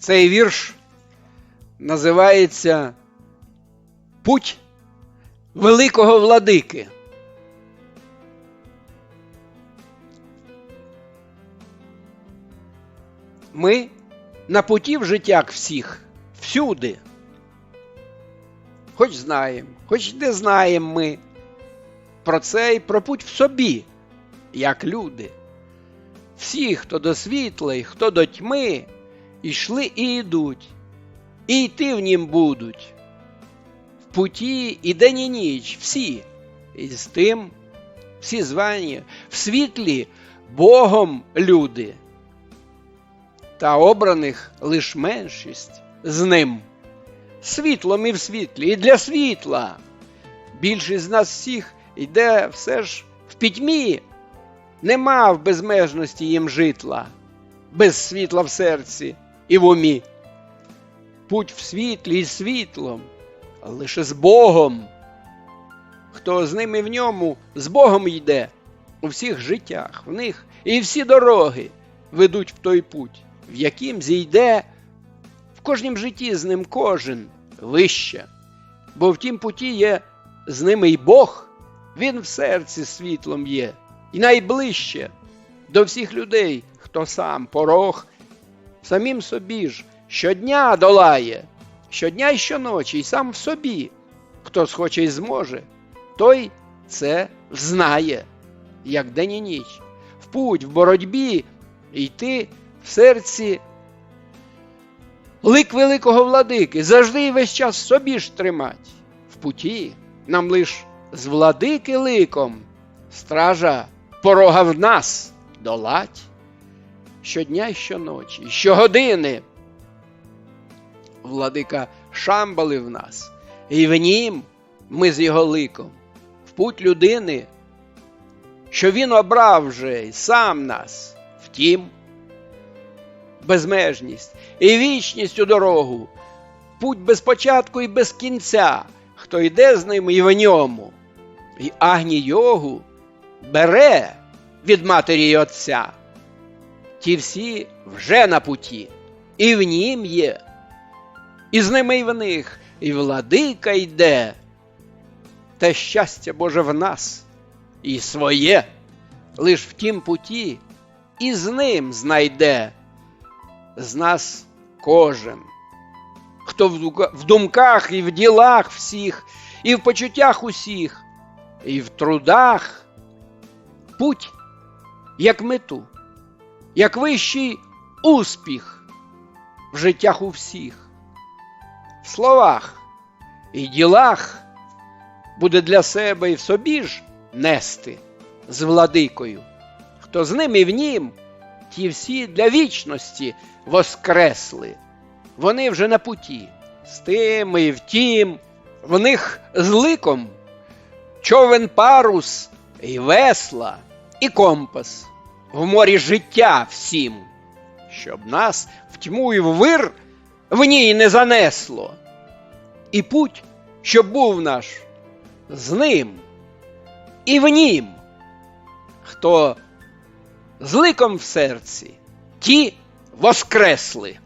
Цей вірш називається Путь Великого Владики. Ми на путі в життях всіх, всюди. Хоч знаємо, хоч не знаємо ми про це і про путь в собі, як люди. Всі, хто до світла і хто до тьми, йшли і йдуть, і йти в нім будуть. В путі і день і ніч всі, і з тим всі звані в світлі Богом люди, та обраних лиш меншість з ним. Світлом і в світлі, і для світла. Більшість з нас всіх йде все ж в пітьмі, нема в безмежності їм житла, без світла в серці і в умі. Путь в світлі і світлом, лише з Богом. Хто з ним і в ньому, з Богом йде. У всіх життях, в них і всі дороги ведуть в той путь, в яким зійде. В кожнім житті з ним кожен вище, бо в тім путі є з ними й Бог, Він в серці світлом є, і найближче до всіх людей, хто сам порог, самим собі ж щодня долає, щодня й щоночі, і сам в собі, хто схоче й зможе, той це знає, як день і ніч, в путь, в боротьбі йти в серці лик великого владики, завжди і весь час собі ж тримать. В путі нам лиш з владики ликом, стража порога в нас долать. Щодня й щоночі, і щогодини. Владика шамбали в нас, і в нім ми з його ликом, в путь людини, що він обрав вже й сам нас, втім, безмежність і вічність у дорогу, путь без початку і без кінця, хто йде з ним і в ньому, і агні йогу бере від матері й отця. Ті всі вже на путі, і в нім є, і з ними і в них, і владика йде, те щастя Боже в нас і своє, лиш в тім путі, і з ним знайде. З нас кожен, хто в думках і в ділах всіх, і в почуттях усіх, і в трудах. Путь, як мету, як вищий успіх в життях у всіх, в словах і ділах буде для себе і в собі ж нести з владикою, хто з ним і в нім, ті всі для вічності воскресли. Вони вже на путі, з тим і втім, в них з ликом човен парус і весла, і компас в морі життя всім, щоб нас в тьму і в вир в ній не занесло. І путь, щоб був наш з ним і в нім, хто з ликом в серці, ті воскресли.